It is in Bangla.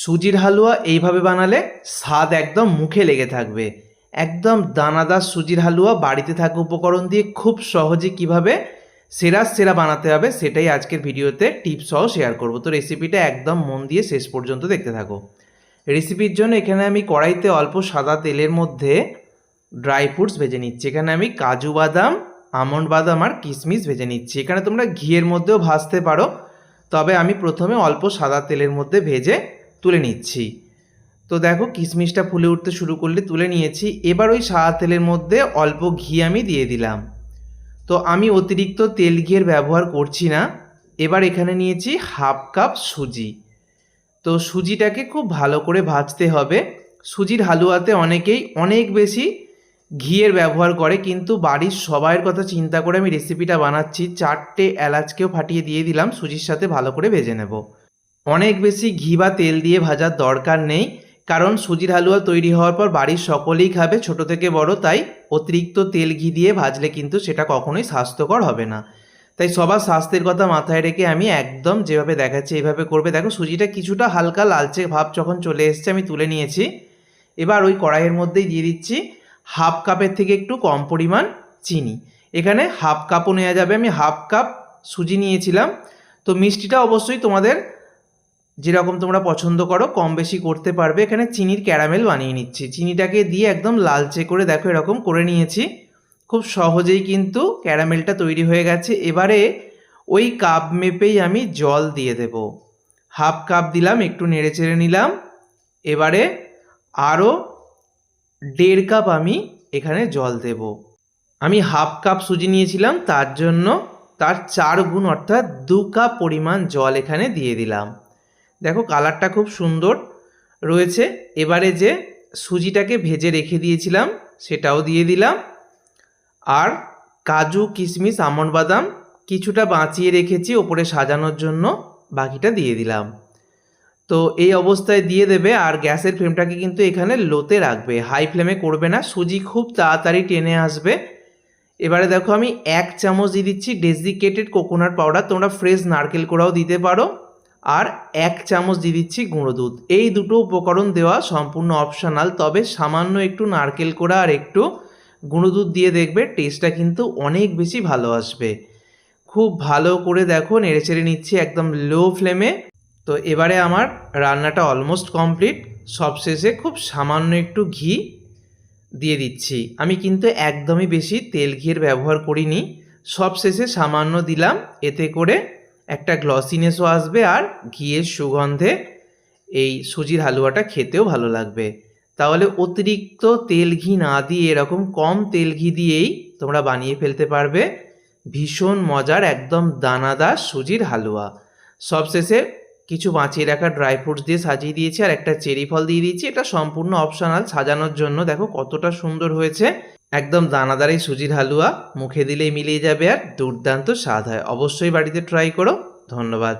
সুজির হালুয়া এইভাবে বানালে স্বাদ একদম মুখে লেগে থাকবে। একদম দানাদার সুজির হালুয়া বাড়িতে থাকা উপকরণ দিয়ে খুব সহজে কীভাবে সেরা সেরা বানাতে হবে সেটাই আজকের ভিডিওতে টিপস সহ শেয়ার করব। তো রেসিপিটা একদম মন দিয়ে শেষ পর্যন্ত দেখতে থাকো। রেসিপির জন্য এখানে আমি কড়াইতে অল্প সাদা তেলের মধ্যে ড্রাই ফ্রুটস ভেজে নিচ্ছি। এখানে আমি কাজু বাদাম, আমন্ড বাদাম আর কিশমিশ ভেজে নিচ্ছি। এখানে তোমরা ঘিয়ের মধ্যেও ভাজতে পারো। তবে আমি প্রথমে অল্প সাদা তেলের মধ্যে ভেজে তুলে নিচ্ছি। তো দেখো কিশমিশটা ফুলে উঠতে শুরু করলে তুলে নিয়েছি। এবার ওই সাদা তেলের মধ্যে অল্প ঘি আমি দিয়ে দিলাম। তো আমি অতিরিক্ত তেল ঘিয়ের ব্যবহার করছি না। এবার এখানে নিয়েছি হাফ কাপ সুজি। তো সুজিটাকে খুব ভালো করে ভাজতে হবে। সুজির হালুয়াতে অনেকেই অনেক বেশি ঘিয়ের ব্যবহার করে, কিন্তু বাড়ির সবাইয়ের কথা চিন্তা করে আমি রেসিপিটা বানাচ্ছি। চারটে এলাচকেও ফাটিয়ে দিয়ে দিলাম। সুজির সাথে ভালো করে ভেজে নেব। অনেক বেশি ঘি বা তেল দিয়ে ভাজার দরকার নেই, কারণ সুজির হালুয়া তৈরি হওয়ার পর বাড়ির সকলেই খাবে, ছোট থেকে বড়, তাই অতিরিক্ত তেল ঘি দিয়ে ভাজলে কিন্তু সেটা কখনোই স্বাস্থ্যকর হবে না। তাই সবার স্বাস্থ্যের কথা মাথায় রেখে আমি একদম যেভাবে দেখাচ্ছি, এইভাবে করবে। দেখো, সুজিটা কিছুটা হালকা লালচে ভাব যখন চলে এসছে, আমি তুলে নিয়েছি। এবার ওই কড়াইয়ের মধ্যেই দিয়ে দিচ্ছি হাফ কাপের থেকে একটু কম পরিমাণ চিনি। এখানে হাফ কাপও নেওয়া যাবে। আমি হাফ কাপ সুজি নিয়েছিলাম। তো মিষ্টিটা অবশ্যই তোমাদের যেরকম তোমরা পছন্দ করো, কম বেশি করতে পারবে। এখানে চিনির ক্যারামেল বানিয়ে নিচ্ছি। চিনিটাকে দিয়ে একদম লালচে করে দেখো এরকম করে নিয়েছি। খুব সহজেই কিন্তু ক্যারামেলটা তৈরি হয়ে গেছে। এবারে ওই কাপ মেপেই আমি জল দিয়ে দেব। হাফ কাপ দিলাম, একটু নেড়ে চেড়ে নিলাম। এবারে আরও দেড় কাপ আমি এখানে জল দেব। আমি হাফ কাপ সুজি নিয়েছিলাম, তার জন্য তার চার গুণ অর্থাৎ দু কাপ পরিমাণ জল এখানে দিয়ে দিলাম। দেখো কালারটা খুব সুন্দর রয়েছে। এবারে যে সুজিটাকে ভেজে রেখে দিয়েছিলাম, সেটাও দিয়ে দিলাম। আর কাজু, কিশমিশ, আমন্ড বাদাম কিছুটা বাঁচিয়ে রেখেছি, ওপরে সাজানোর জন্য বাকিটা দিয়ে দিলাম। তো এই অবস্থায় দিয়ে দেবে, আর গ্যাসের ফ্লেমটাকে কিন্তু এখানে লোতে রাখবে, হাই ফ্লেমে করবে না। সুজি খুব তাড়াতাড়ি টেনে আসবে। এবারে দেখো আমি এক চামচ দিয়ে দিচ্ছি ডেজিকেটেড কোকোনাট পাউডার, তোমরা ফ্রেশ নারকেল কোড়াও দিতে পারো। আর এক চামচ দিয়ে দিচ্ছি গুঁড়ো দুধ। এই দুটো উপকরণ দেওয়া সম্পূর্ণ অপশনাল তবে সামান্য একটু নারকেল কোড়া আর একটু গুঁড়ো দুধ দিয়ে দেখবে টেস্টটা কিন্তু অনেক বেশি ভালো আসবে। খুব ভালো করে দেখো, নেড়েচেড়ে নিচ্ছি একদম লো ফ্লেমে তো এবারে আমার রান্নাটা অলমোস্ট কমপ্লিট সবশেষে খুব সামান্য একটু ঘি দিয়ে দিচ্ছি। আমি কিন্তু একদমই বেশি তেল ঘিয়ের ব্যবহার করিনি। সবশেষে সামান্য দিলাম, এতে করে একটা গ্লসিনেসও আসবে আর ঘিয়ের সুগন্ধে এই সুজির হালুয়াটা খেতেও ভালো লাগবে। তাহলে অতিরিক্ত তেল ঘি না দিয়ে এরকম কম তেল ঘি দিয়েই তোমরা বানিয়ে ফেলতে পারবে। ভীষণ মজার একদম দানাদার সুজির হালুয়া। সবশেষে কিছু বাঁচিয়ে রাখা ড্রাই ফ্রুটস দিয়ে সাজিয়ে দিয়েছি আর একটা চেরি ফল দিয়ে দিয়েছি। এটা সম্পূর্ণ অপশনাল সাজানোর জন্য। দেখো কতটা সুন্দর হয়েছে। একদম দানাদার সুজির হালুয়া মুখে দিলেই মিলিয়ে যাবে আর দুর্দান্ত স্বাদ হয়। অবশ্যই বাড়িতে ট্রাই করো। ধন্যবাদ।